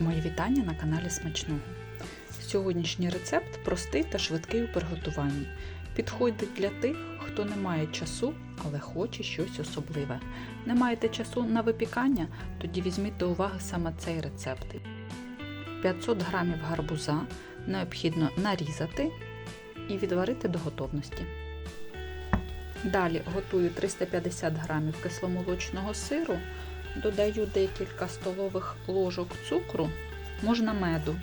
Мої вітання на каналі Смачного. Сьогоднішній рецепт простий та швидкий у приготуванні. Підходить для тих, хто не має часу, але хоче щось особливе. Не маєте часу на випікання? Тоді візьміть до уваги саме цей рецепт. 500 г гарбуза необхідно нарізати і відварити до готовності. Далі готую 350 г кисломолочного сиру, додаю декілька столових ложок цукру, можна меду,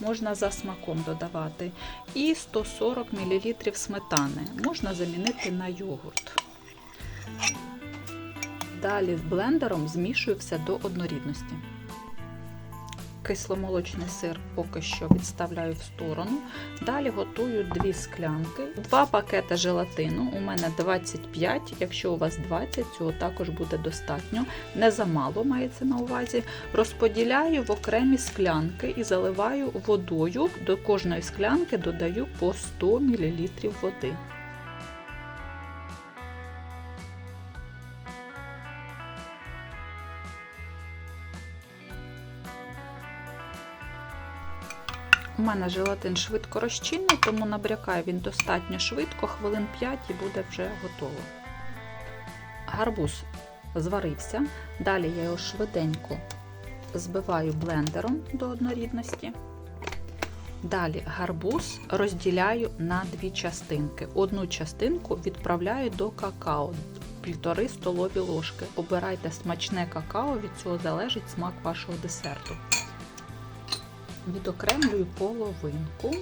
можна за смаком додавати, і 140 мл сметани, можна замінити на йогурт. Далі з блендером змішую все до однорідності. Кисломолочний сир поки що відставляю в сторону. Далі готую 2 склянки, 2 пакети желатину. У мене 25, якщо у вас 20, цього також буде достатньо. Не замало мається на увазі. Розподіляю в окремі склянки і заливаю водою. До кожної склянки додаю по 100 мл води. У мене желатин швидко розчинний, тому набрякає він достатньо швидко, хвилин 5 і буде вже готово. Гарбуз зварився, далі я його швиденько збиваю блендером до однорідності. Далі гарбуз розділяю на дві частинки. Одну частинку відправляю до какао, півтори столові ложки. Обирайте смачне какао, від цього залежить смак вашого десерту відокремлюю половинку.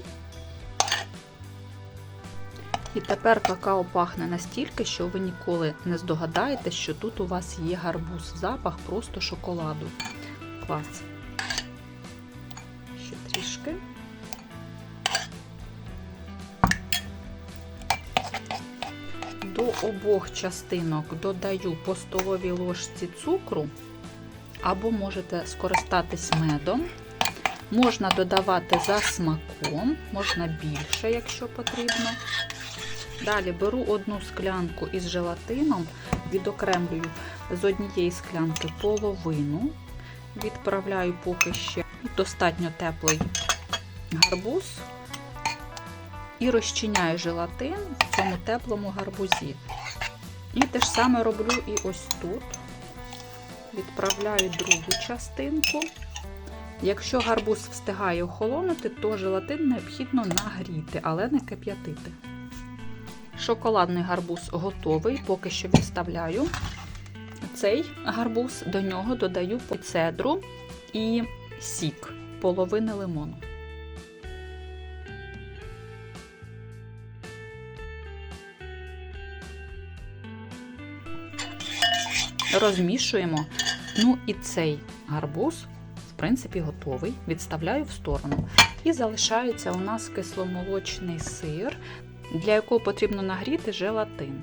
І тепер какао пахне настільки, що ви ніколи не здогадаєтесь, що тут у вас є гарбуз. Запах просто шоколаду. Клас. Ще трішки. До обох частинок додаю по столовій ложці цукру, або можете скористатись медом. Можна додавати за смаком, можна більше, якщо потрібно. Далі беру одну склянку із желатином, відокремлюю з однієї склянки половину, відправляю поки ще достатньо теплий гарбуз і розчиняю желатин в цьому теплому гарбузі. І те ж саме роблю і ось тут. Відправляю другу частинку. Якщо гарбуз встигає охолонути, то желатин необхідно нагріти, але не кип'ятити. Шоколадний гарбуз готовий, поки що відставляю. Цей гарбуз до нього додаю цедру і сік половини лимону. Розмішуємо. Ну і цей гарбуз принципі, готовий. Відставляю в сторону. І залишається у нас кисломолочний сир, для якого потрібно нагріти желатин.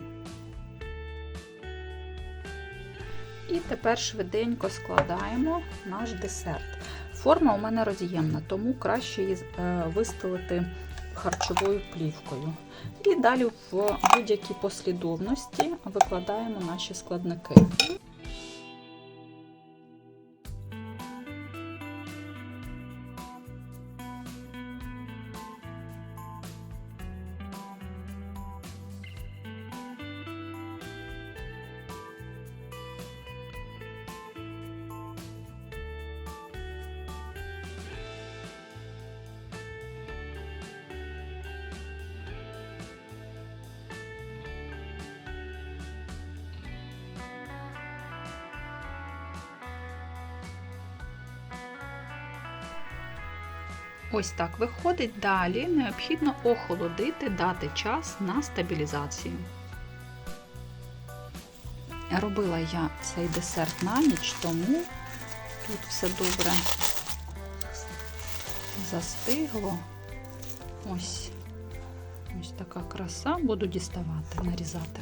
І тепер швиденько складаємо наш десерт. Форма у мене роз'ємна, тому краще її е, вистелити харчовою плівкою. І далі в будь-якій послідовності викладаємо наші складники. Ось так виходить. Далі необхідно охолодити, дати час на стабілізацію. Робила я цей десерт на ніч, тому тут все добре застигло. Ось ось така краса, буду діставати, нарізати.